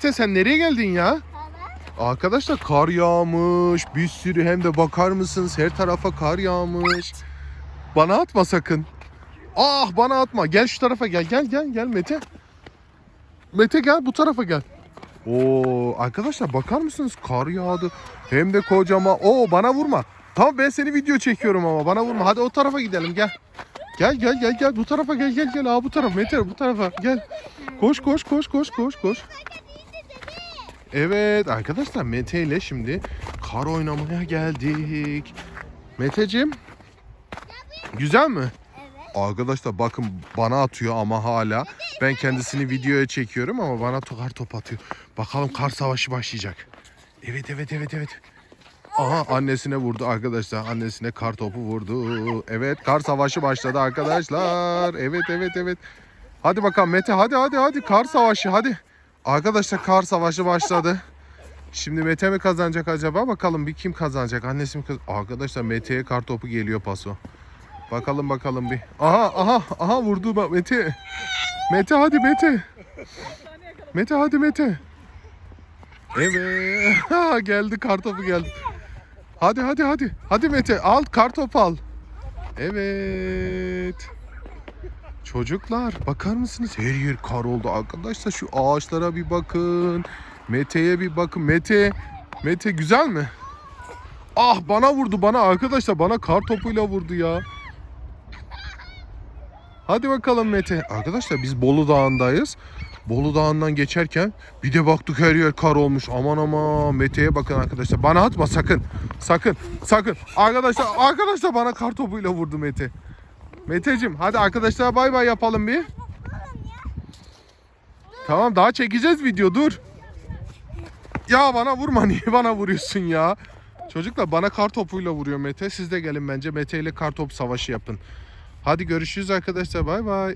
Mete sen nereye geldin ya? Arkadaşlar kar yağmış. Bir sürü hem de bakar mısınız her tarafa kar yağmış. Bana atma sakın. Ah bana atma. Gel şu tarafa gel. Gel gel gel Mete. Mete gel bu tarafa gel. Oo arkadaşlar bakar mısınız? Kar yağdı. Hem de kocaman. Oo bana vurma. Tamam ben seni video çekiyorum ama bana vurma. Hadi o tarafa gidelim gel. Gel gel gel gel bu tarafa gel gel gel. Aa bu taraf Mete bu tarafa gel. Koş koş koş koş koş koş. Evet arkadaşlar Mete ile şimdi kar oynamaya geldik. Meteciğim. Güzel mi? Arkadaşlar bakın bana atıyor ama hala. Ben kendisini videoya çekiyorum ama bana kar top atıyor. Bakalım kar savaşı başlayacak. Evet evet evet evet. Aha annesine vurdu arkadaşlar. Annesine kar topu vurdu. Evet kar savaşı başladı arkadaşlar. Evet evet evet. Hadi bakalım Mete hadi hadi hadi kar savaşı hadi. Arkadaşlar kar savaşı başladı. Şimdi Mete mi kazanacak acaba? Bakalım bir kim kazanacak? Annesi mi kaz- Arkadaşlar Mete'ye kar topu geliyor paso. Bakalım bakalım bir. Aha aha aha vurdu bak Mete. Mete hadi Mete. Mete hadi Mete. Evet. Geldi kar topu geldi. Hadi hadi hadi. Hadi Mete al kar topu al. Evet. Çocuklar bakar mısınız? Her yer kar oldu arkadaşlar. Şu ağaçlara bir bakın. Mete'ye bir bakın. Mete. Mete güzel mi? Ah bana vurdu bana arkadaşlar. Bana kar topuyla vurdu ya. Hadi bakalım Mete. Arkadaşlar biz Bolu Dağı'ndayız. Bolu Dağı'ndan geçerken bir de baktık her yer kar olmuş. Aman aman Mete'ye bakın arkadaşlar. Bana atma sakın. Sakın. Sakın. Arkadaşlar arkadaşlar bana kar topuyla vurdu Mete. Meteciğim hadi arkadaşlar bay bay yapalım bir. Tamam daha çekeceğiz video dur. Ya bana vurma niye bana vuruyorsun ya? Çocuklar bana kar topuyla vuruyor Mete. Siz de gelin bence Mete ile kar top savaşı yapın. Hadi görüşürüz arkadaşlar bay bay.